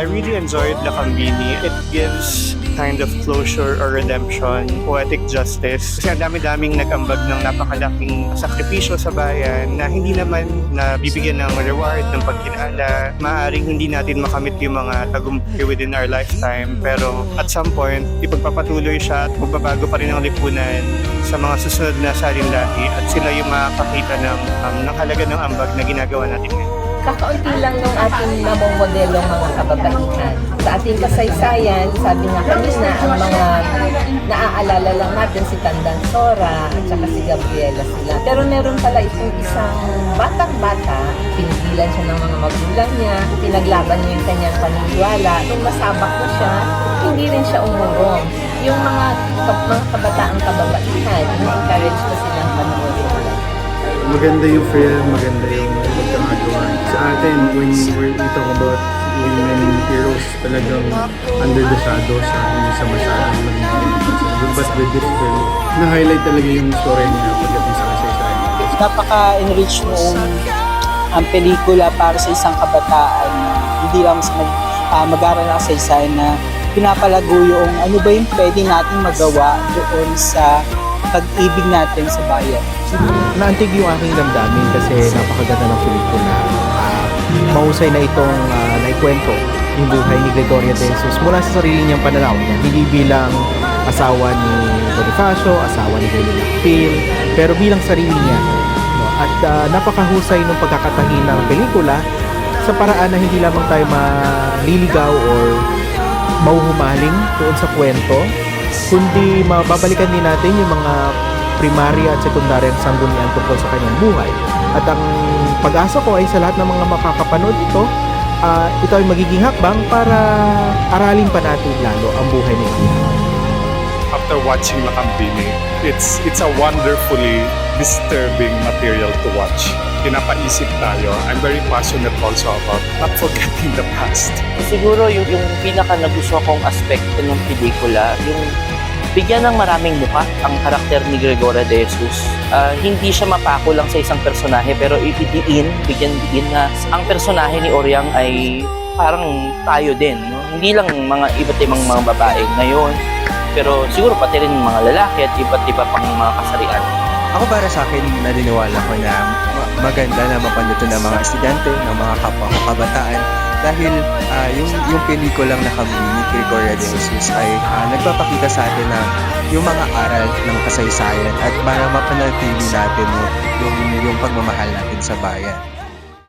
I really enjoyed Lakambini. It gives kind of closure or redemption, poetic justice. Kasi ang dami-daming nag-ambag ng napakalaking sakripisyo sa bayan na hindi naman na bibigyan ng reward, ng pagkinala. Maaring hindi natin makamit yung mga tagumpay within our lifetime. Pero at some point, ipagpapatuloy siya at magbabago pa rin ang lipunan sa mga susunod na salinlahi at sila yung makakakita ng, um, ng halaga ng ambag na ginagawa natin ngayon. Kakaunti lang nung ating namomodelong mga kababaihan. Sa ating kasaysayan, sabi nga kanina, ang mga naaalala lang natin si Tandang Sora at saka si Gabriela sila. Pero meron pala itong isang batang-bata, pinigilan siya ng mga magulang niya, pinaglaban niya yung kanyang paniniwala. Nung masabak na siya, hindi rin siya umurong. Yung mga, mga kabataang kababaihan, in-encourage ko silang panoorin. maganda yung film, maganda yung. Sa atin, when we're, we talk about women heroes, talagang under the shadow sa hindi sa masyadong naging But with this film, na-highlight talaga yung story niya pagdating sa kasaysayan. napaka-enrich noong ang pelikula para sa isang kabataan na hindi lang sa mag, ah, mag-aral ng kasaysayan na pinapalago yung ano ba yung pwede natin magawa doon sa pag-ibig natin sa bayan. naantig yung aking damdamin kasi napakaganda ng pelikula. Ah, mahusay na itong uh, naikwento yung buhay ni Gregoria de Jesus mula sa sarili niyang pananaw niya. Hindi bilang asawa ni Bonifacio, asawa ni Julio Lacpil, pero bilang sarili niya. No? At ah, napakahusay ng pagkakatahi ng pelikula sa paraan na hindi lamang tayo maliligaw or mauhumaling doon sa kwento, kundi mababalikan din natin yung mga primarya at sekundaryang sanggunian tungkol sa kanyang buhay. At ang pag-asa ko ay sa lahat ng mga makakapanood ito, ah, ito ay magiging hakbang para aralin pa natin lalo ang buhay ni Maria. after watching Lakambini, it's it's a wonderfully disturbing material to watch. Pinapaisip tayo. I'm very passionate also about not forgetting the past. siguro yung, yung pinaka nagustuhan kong aspekto ng pelikula, yung bigyan ng maraming mukha ang karakter ni Gregoria de Jesus. Ah, hindi siya mapako lang sa isang personahe pero ibidiin, bigyan diin na ang personahe ni Oryang ay parang tayo din. No? Hindi lang mga iba't ibang mga babae ngayon, pero siguro pati rin mga lalaki at iba't iba pang mga kasarian. Ako para sa akin, naniniwala ko na ma- maganda na mapanood ng mga estudyante, ng mga kapwa kabataan dahil ah, yung, yung pelikulang nakabili ni Gregoria de Jesus ay ah, nagpapakita sa atin na yung mga aral ng kasaysayan at para mapanatili natin yung, yung, yung pagmamahal natin sa bayan.